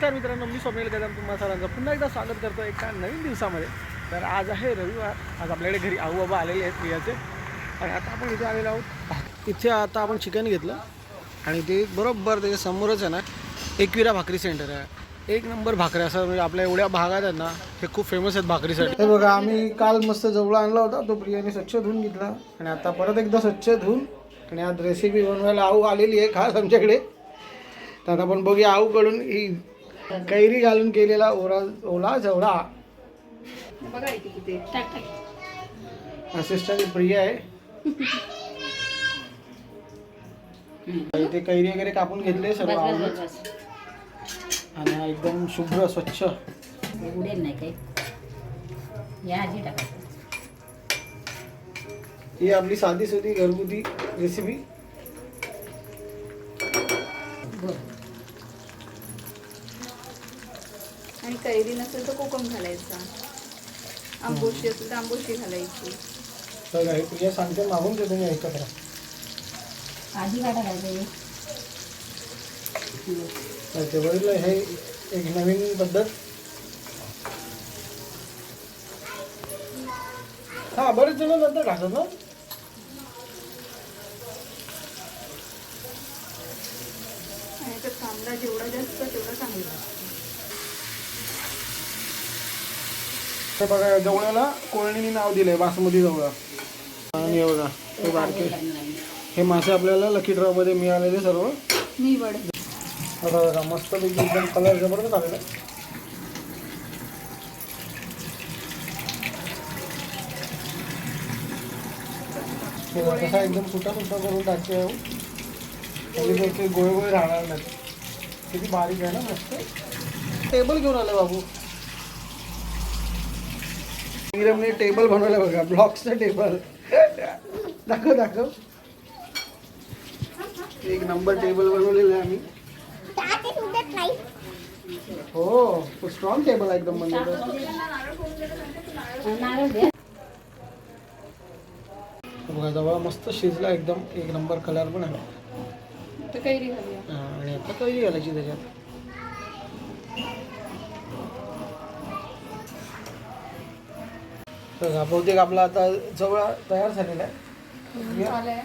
नमस्कार मित्रांनो मी सोमेल कदम तुम्हा सरांचं पुन्हा एकदा स्वागत करतो एका नवीन दिवसामध्ये. तर आज आहे रविवार आज आपल्याकडे घरी आऊ बाबा आलेले आहेत प्रियाचे. आणि आता आपण इथे आलेलो आहोत. इथे आता आपण चिकन घेतलं आणि ते बरोबर त्याच्या समोरच आहे ना एकविरा भाकरी सेंटर आहे. एक नंबर भाकरी असं म्हणजे आपल्या एवढ्या भागात आहेत ना हे खूप फेमस आहेत भाकरीसाठी. हे बघा आम्ही काल मस्त जवळ आणला होता तो प्रियाने स्वच्छ धुवून घेतला. आणि आता परत एकदा स्वच्छ धुवून आणि आज रेसिपी बनवायला आऊ आलेली आहे खास आमच्याकडे. तर आता आपण बघूया आऊकडून ही कैरी घालून केलेला ओरा ओला जवळा बघा इथे किती. टाक टाक. असिस्टंट प्रिया आहे. इथे कैरी वगैरे कापून घेतले सर्व आणि हा एकदम शुभ्र स्वच्छ. हे उडेल नाही काही. या ही आपली साधी सुधी घरगुती रेसिपी आणि कैरी नसेल तर कोकम घालायचा. आंबोशी असेल तर आंबोशी घालायची. बघा हे प्रिया सांगते मागून ते तुम्ही ऐकत राहा आधी काय टाकायचं हे? तर ते बघितलं हे एक नवीन पद्धत. हा बरेच जण नंतर खातात ना कांदा जेवढा जास्त तेवढा चांगला. हे बघा जवळ्याला कोळणीने नाव दिलंय बासमती जवळ आणि हे बघा हे बारके हे मासे आपल्याला लकी ड्रॉ मध्ये मिळालेले सर्व. बघा बघा मस्त एकदम कलर जबरदस्त आलेला आहे. हे कसा एकदम सुटा सुटा करून टाकते आहे. म्हणजे ते काही गोळे गोळे राहणार नाही. किती बारीक आहे ना मस्त. टेबल घेऊन आलं बाबू. नीरमने टेबल बनवलं बघा ब्लॉक्सचं टेबल. दाखव दाखव. एक नंबर टेबल बनवलेलं आहे आम्ही. हो स्ट्रॉंग टेबल आहे एकदम बनवलं बघा जवळ मस्त शिजला एकदम. एक नंबर कलर पण आहे. आणि आता कैरी घालायची त्याच्यात. बघा बहुतेक आपला आता जवळ तयार झालेला आहे. झालंय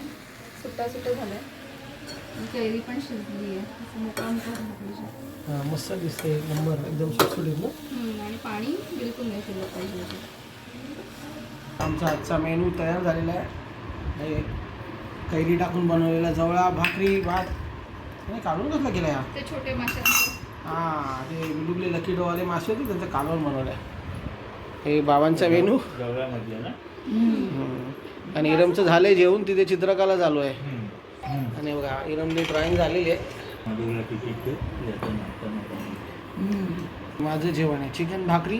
सुट्टा सुट्टा झालंय. कैरी पण शिजली आहे. हा, मस्त दिसते नंबर एकदम सुटसुटीत ना? आणि पाणी बिलकुल नाही शिजलं पाहिजे आमचा आजचा मेनू तयार झालेला आहे. हे कैरी टाकून बनवलेला जवळा भाकरी भात. नाही काढून कसला केला या ते छोटे माशांचं हां ते बिलुकले लकी डोवाले मासे होते त्यांचं कालवण बनवलं आहे हे बाबांचा मेनू हम्म. आणि इरमचं झालंय जेवून तिथे चित्रकला चालू आहे. आणि बघा इरमने ड्रॉइंग झालेली आहे. माझं जेवण आहे. चिकन भाकरी.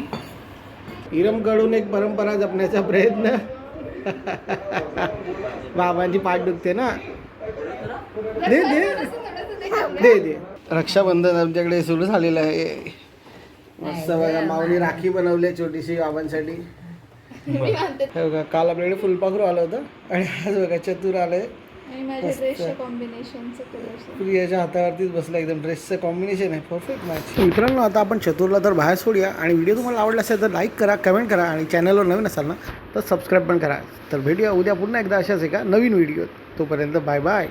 इरमकडून एक परंपरा जपण्याचा प्रयत्न. बाबांची पाठ दुखते ना? दे दे. दे दे. रक्षाबंधन आमच्याकडे सुरू झालेलं आहे. मस्त बघा माऊली राखी बनवली आहे छोटीशी बाबांसाठी. हे बघा काल आपल्याकडे फुलपाखरू आलं होतं आणि आज बघा चतुर आलंय. प्रियाच्या हातावरतीच बसला एकदम ड्रेसचं कॉम्बिनेशन आहे. परफेक्ट मॅच मित्रांनो आता आपण चतुरला तर बाहेर सोडूया. आणि व्हिडिओ तुम्हाला आवडला असेल तर लाईक करा कमेंट करा. आणि चॅनलवर नवीन असाल ना तर सबस्क्राईब पण करा. तर भेटूया उद्या पुन्हा एकदा अशाच एका नवीन व्हिडिओ तोपर्यंत बाय बाय